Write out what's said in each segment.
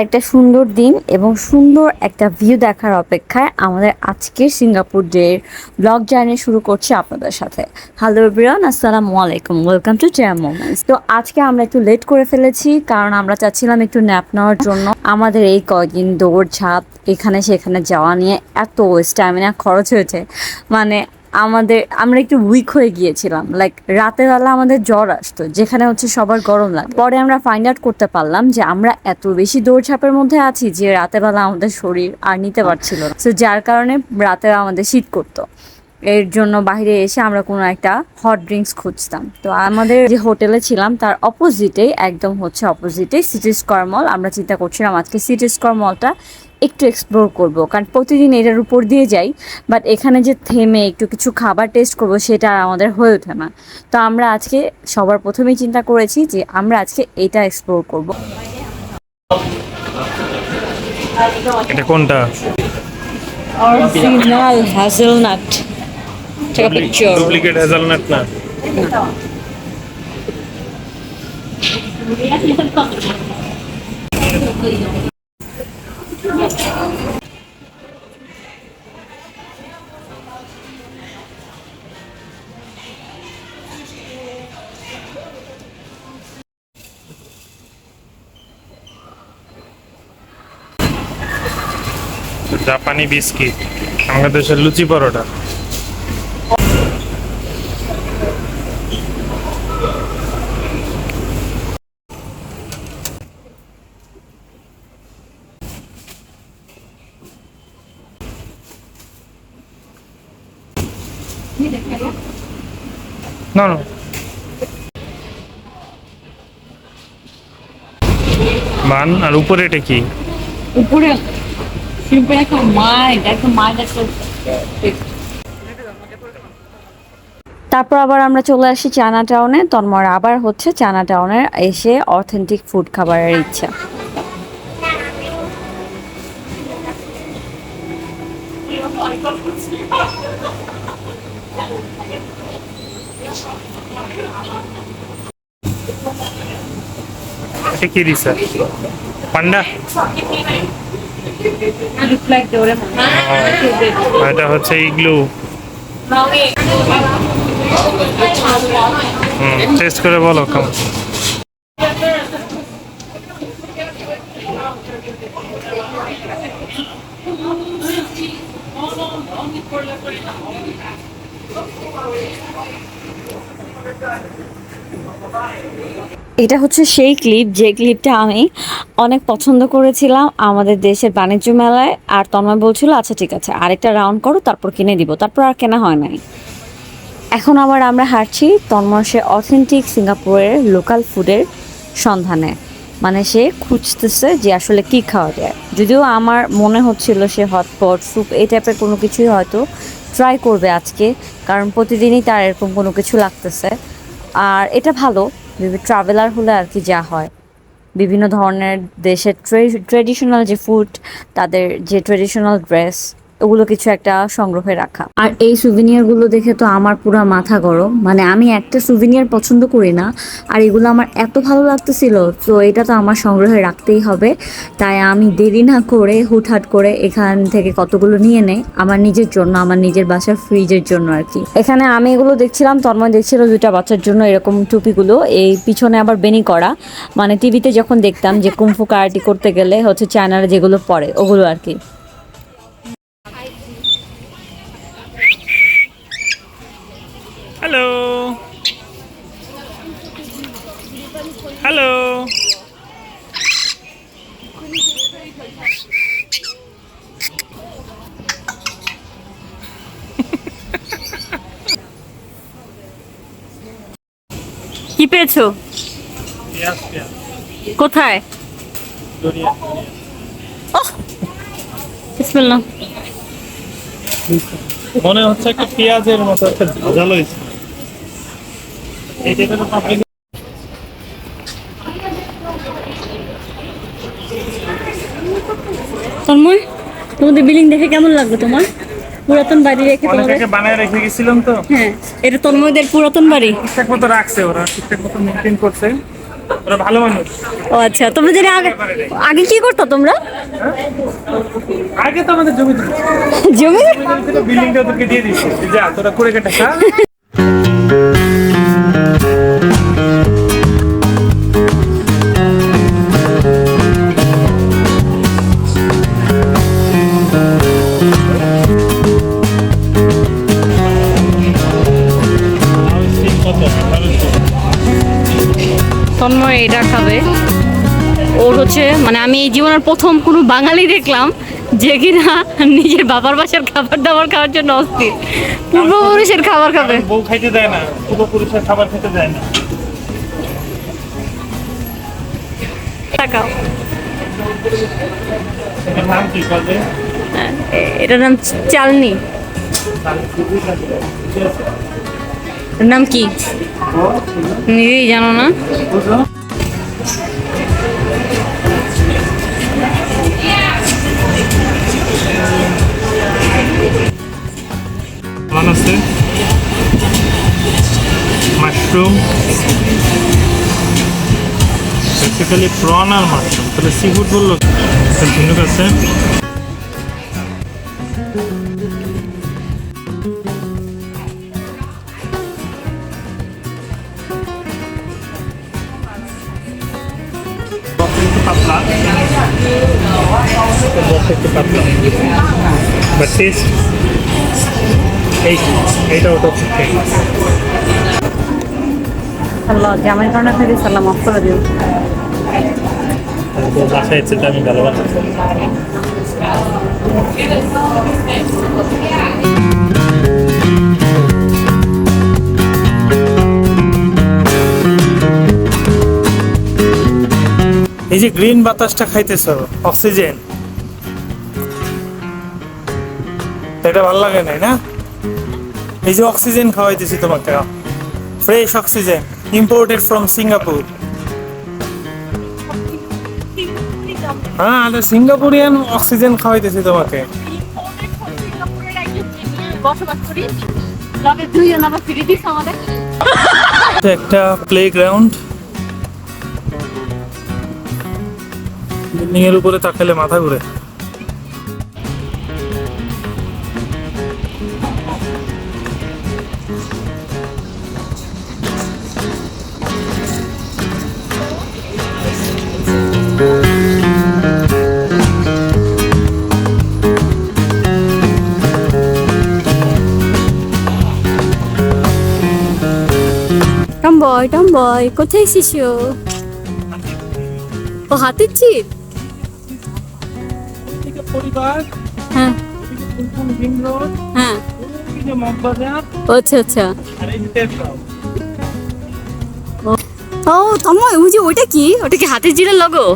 আরেকটা সুন্দর দিন এবং সুন্দর একটা ভিউ দেখার অপেক্ষায় আমাদের আজকের সিঙ্গাপুর ডে ব্লগ জার্নি শুরু করছি আপনাদের সাথে। হ্যালো এভরিওয়ান আসসালামু আলাইকুম। ওয়েলকাম টু চেয়ার মোমেন্টস তো আজকে আমরা একটু লেট করে ফেলেছি, কারণ আমরা চাচ্ছিলাম একটু ন্যাপ নেওয়ার জন্য। আমাদের এই কয়দিন দৌড়ঝাঁপ এখানে সেখানে যাওয়া নিয়ে এত স্ট্যামিনা খরচ হয়েছে। মানে আমাদের, আমরা একটু উইক হয়ে গিয়েছিলাম। লাইক রাতের বেলা আমাদের জ্বর আসতো, যেখানে হচ্ছে সবার গরম লাগে পরে আমরা ফাইন্ড আউট করতে পারলাম যে আমরা এত বেশি দৌড়ঝাঁপের মধ্যে আছি যে রাতের বেলা আমাদের শরীর আর নিতে পারছিল তো যার কারণে রাতে আমাদের শীত করতো। এর জন্য বাইরে এসে আমরা কোনো একটা হট ড্রিঙ্কস খুঁজতাম। তো আমাদের যে হোটেলে ছিলাম, তার অপোজিটে একদম হচ্ছে অপোজিটে সিটি স্কোয়ার মল আমরা চিন্তা করছিলাম আজকে সিটি স্কোয়ার মলটা একটু এক্সপ্লোর করব। কারণ প্রতিদিন এটার উপর দিয়ে যাই বাট এখানে যে থেমে একটু কিছু খাবার টেস্ট করব সেটা আমাদের হয়ে ওঠে না। তো আমরা আজকে সবার প্রথমেই চিন্তা করেছি যে আমরা আজকে এটা এক্সপ্লোর করব। এটা কোনটা? Original hazelnut Take a picture. Duplicate hazelnut না। জাপানি বিস্কিট আমাদের দেশের লুচি পরোটা। না না। বান আর উপরে এটা কি? উপরে একটা মাইন্ড একটা তারপর আবার আমরা চলে আসি চায়না টাউনে। তন্ময় আবার হচ্ছে চায়না টাউনের এসে অথেন্টিক ফুড খাবারের ইচ্ছা। এটা কি দিছে পান্ডা? এটা হচ্ছে ইগলু। টেস্ট করে বলো কেমন এটা হচ্ছে সেই ক্লিপ যে ক্লিপটা আমি অনেক পছন্দ করেছিলাম আমাদের দেশের বাণিজ্য মেলায়। আর তন্ময় বলছিল আচ্ছা ঠিক আছে, আরেকটা রাউন্ড করো, তারপর কিনে দিব। তারপর আর কেনা হয় নাই। এখন আবার আমরা হাঁটছি তন্ময় সে অথেন্টিক সিঙ্গাপুরের লোকাল ফুডের সন্ধানে। মানে সে খুঁজতেছে যে আসলে কি খাওয়া যায়। যদিও আমার মনে হচ্ছিল সে হটপট স্যুপ এই টাইপের কোনো কিছুই হয়তো ট্রাই করবে আজকে, কারণ প্রতিদিনই তার এরকম কোনো কিছু লাগতেছে। আর এটা ভালো ট্রাভেলার হলে আর কি যা হয়। বিভিন্ন ধরনের দেশের ট্রেডিশনাল যে ফুড তাদের যে ট্রেডিশনাল ড্রেস ওগুলো কিছু একটা সংগ্রহে রাখা। আর এই সুভিনিয়ারগুলো দেখে তো আমার পুরো মাথা গরম। মানে আমি একটা সুভিনিয়ার পছন্দ করি না, আর এগুলো আমার এত ভালো লাগতেছিল, তো এটা তো আমার সংগ্রহে রাখতেই হবে। তাই আমি দেরি না করে হুটহাট করে এখান থেকে কতগুলো নিয়ে নেই, আমার নিজের জন্য, আমার নিজের বাসার ফ্রিজের জন্য আর কি। এখানে আমি এগুলো দেখছিলাম, তন্ময় দেখছিল দুইটা বাচ্চার জন্য এরকম টুপিগুলো, এই পিছনে আবার বেনি করা। মানে টিভিতে যখন দেখতাম যে কুমফু কারাটি করতে গেলে হচ্ছে চায়নারা যেগুলো পরে ওগুলো আর কি। হ্যালো হ্যালো কি পেয়েছ? কোথায়? মনে হচ্ছে একটা পেঁয়াজের মতো একটা ঝাঁঝালো হয়েছে এইটা তো পাবলিক তন্ময় তোমাদের দেখে কেমন লাগল তোমার? পুরাতন বাড়ি রেখে তোমাদের বানায় রেখে গেছিলাম তো। হ্যাঁ এটা তন্ময়দের পুরাতন বাড়ি? ঠিকঠাক মতো রাখছে ওরা ঠিকঠাক মতো মেনটেন করছে। ওরা ভালো মানুষ। ও আচ্ছা তোমরা আগে আগে কি করতো তোমরা? আগে তো আমাদের জমি জমি বিল্ডিংটা ওদেরকে দিয়ে দিচ্ছে যা তোরা করে কেটে খা। তন্ময় এটা খাবে ওর হচ্ছে মানে আমি এই জীবনের প্রথম কোনো বাঙালি দেখলাম যে কিনা নিজের বাবার বাসার খাবার দাবার খাওয়ার জন্য অস্থির। পূর্বপুরুষের খাবার খাবে। বউ খাইতে দেয় না পূর্বপুরুষের খাবার খেতে দেয় না। তাকাও। এটার নাম কি কবে হ্যাঁ, এটার নাম চালনি। নাম কি? নিজেই জানো না? আছে? মাশরুম? বেসিক্যালি প্রন আর আছে। বরফ একটু পাতলা। বাট টেস্ট এই এইটা ওটা ঠিক আল্লাহ জামাই কারণে ফেরি সালাম অফ করে দিও। তো বাসায় যেটা আমি ভালো এই যে গ্রিন বাতাসটা খাইতেছ অক্সিজেন এটা ভালো লাগে নাই, না? এই যে অক্সিজেন খাওয়াইতেছি তোমাকে। Fresh oxygen imported from Singapore হ্যাঁ আরে সিঙ্গাপুরিয়ান অক্সিজেন খাওয়াইতেছি তোমাকে। এটা একটা প্লে গ্রাউন্ড বিল্ডিং এর উপরে তাকালে মাথা ঘুরে। টম্বয় টম্বয় কোথায় শিশু ও হাতের চিপ হ্যাঁ। হ্যাঁ। আচ্ছা আচ্ছা। ও তন্ময় ওই যে ওইটা কি? ওটা কি হাতের জিরের লগো?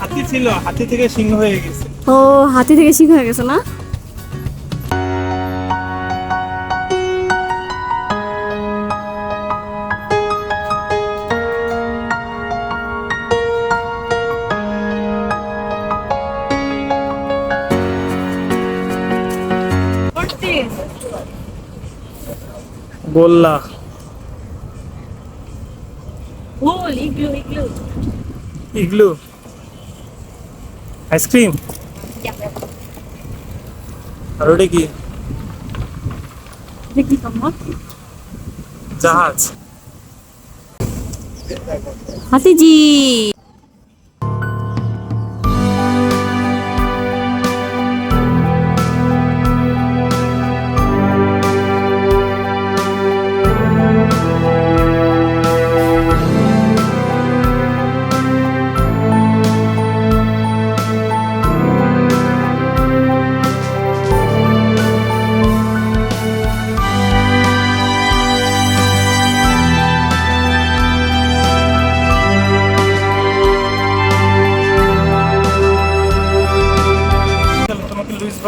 হাতি ছিল হাতি থেকে সিংহ হয়ে গেছে। ও হাতি থেকে শিখ হয়ে গেছে না? গোল্লা। গোল Igloo Igloo. Igloo. Ice cream? আর ওটা কি? দেখি তন্ময় জাহাজ। হাতিজি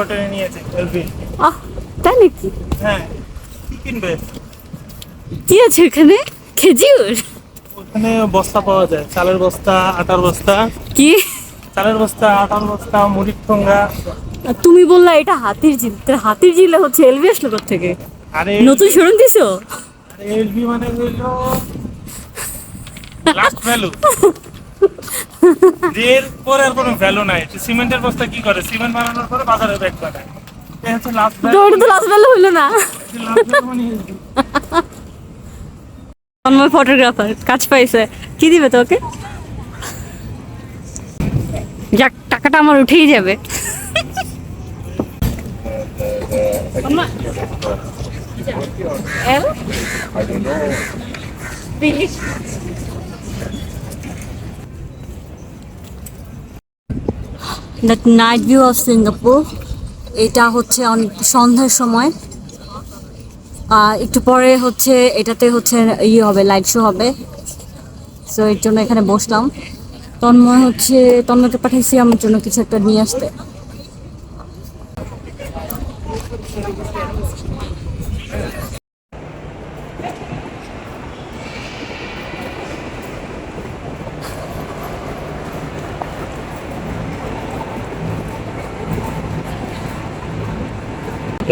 তোমাকে নিয়েছে এলভি আহ তাই নাকি হ্যাঁ কি কিনবে? কি আছে এখানে খেজুর? ওখানে বস্তা পাওয়া যায় চালের বস্তা আটার বস্তা। কি? চালের বস্তা আটার বস্তা মুড়ির ঠোঙ্গা। তুমি বললা এটা হাতির ঝিল হাতির ঝিলে হচ্ছে এলবি আসলো থেকে আরে নতুন শোরুম দিছো? এলভি মানে হইল লাস্ট ভ্যালু এর পরে আর কোনো ভ্যালু নাই। সিমেন্টের বস্তা কি করে? সিমেন্ট বানানোর পরে বাজারে ব্যাগ বানায় মানে তন্ময় ফটোগ্রাফার কাজ পাইছে। কি দিবে তোকে? যাক টাকাটা আমার উঠেই যাবে? Finish. The night view of Singapore এটা হচ্ছে অনেক সন্ধ্যার সময়। একটু পরে হচ্ছে, এটাতে হচ্ছে ইয়ে হবে লাইট শো হবে। সো এর জন্য এখানে বসলাম। তন্ময় হচ্ছে, তন্ময়কে পাঠিয়েছি আমার জন্য কিছু একটা নিয়ে আসতে।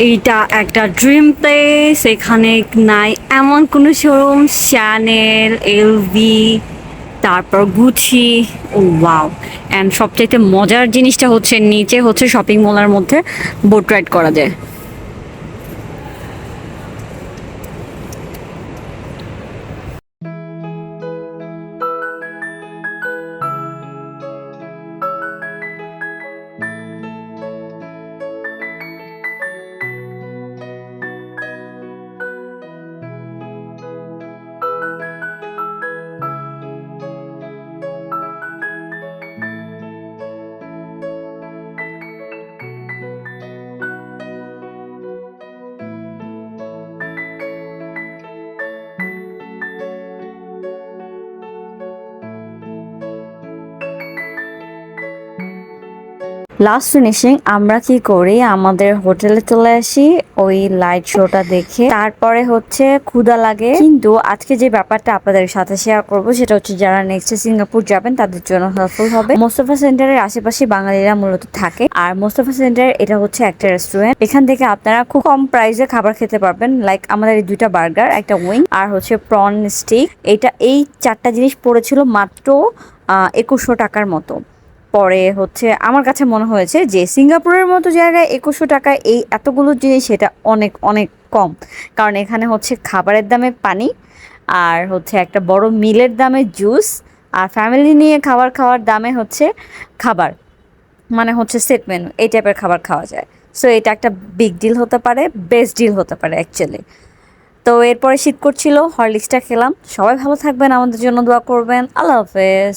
এইটা একটা ড্রিম প্লেস এখানে নাই এমন কোনো শোরুম শ্যানেল এলভি তারপর গুচি ও ওয়াও অ্যান্ড সবচাইতে মজার জিনিসটা হচ্ছে, নিচে হচ্ছে শপিং মলের মধ্যে বোট রাইড করা যায়। লাস্ট ফিনিশিং আমরা কি করি? আমাদের হোটেলে চলে আসি, ওই লাইট শোটা দেখে। তারপরে হচ্ছে ক্ষুদা লাগে। কিন্তু আজকে যে ব্যাপারটা আপনাদের সাথে শেয়ার করব, সেটা হচ্ছে যারা নেক্সট সিঙ্গাপুর যাবেন, তাদের জন্য হেল্পফুল হবে। মোস্তফা সেন্টারের আশেপাশে বাঙালিরা মূলত থাকে। আর মোস্তফা সেন্টার এটা হচ্ছে একটা রেস্টুরেন্ট এখান থেকে আপনারা খুব কম প্রাইসে খাবার খেতে পারবেন। লাইক আমাদের এই দুইটা বার্গার একটা উইং আর হচ্ছে প্রন স্টিক এটা এই চারটা জিনিস পড়েছিল মাত্র একুশশো টাকার মতো। পরে হচ্ছে আমার কাছে মনে হয়েছে যে সিঙ্গাপুরের মতো জায়গায় একুশশো টাকায় এই এতগুলো জিনিস সেটা অনেক অনেক কম। কারণ এখানে হচ্ছে খাবারের দামে পানি, আর হচ্ছে একটা বড় মিলের দামে জুস আর ফ্যামিলি নিয়ে খাবার খাওয়ার দামে হচ্ছে খাবার মানে হচ্ছে সেট মেনু এই টাইপের খাবার খাওয়া যায়। সো এটা একটা বিগ ডিল হতে পারে বেস্ট ডিল হতে পারে অ্যাকচুয়ালি তো এরপরে শীত করছিল হরলিক্সটা খেলাম। সবাই ভালো থাকবেন, আমাদের জন্য দোয়া করবেন। আল্লাহ হাফেজ।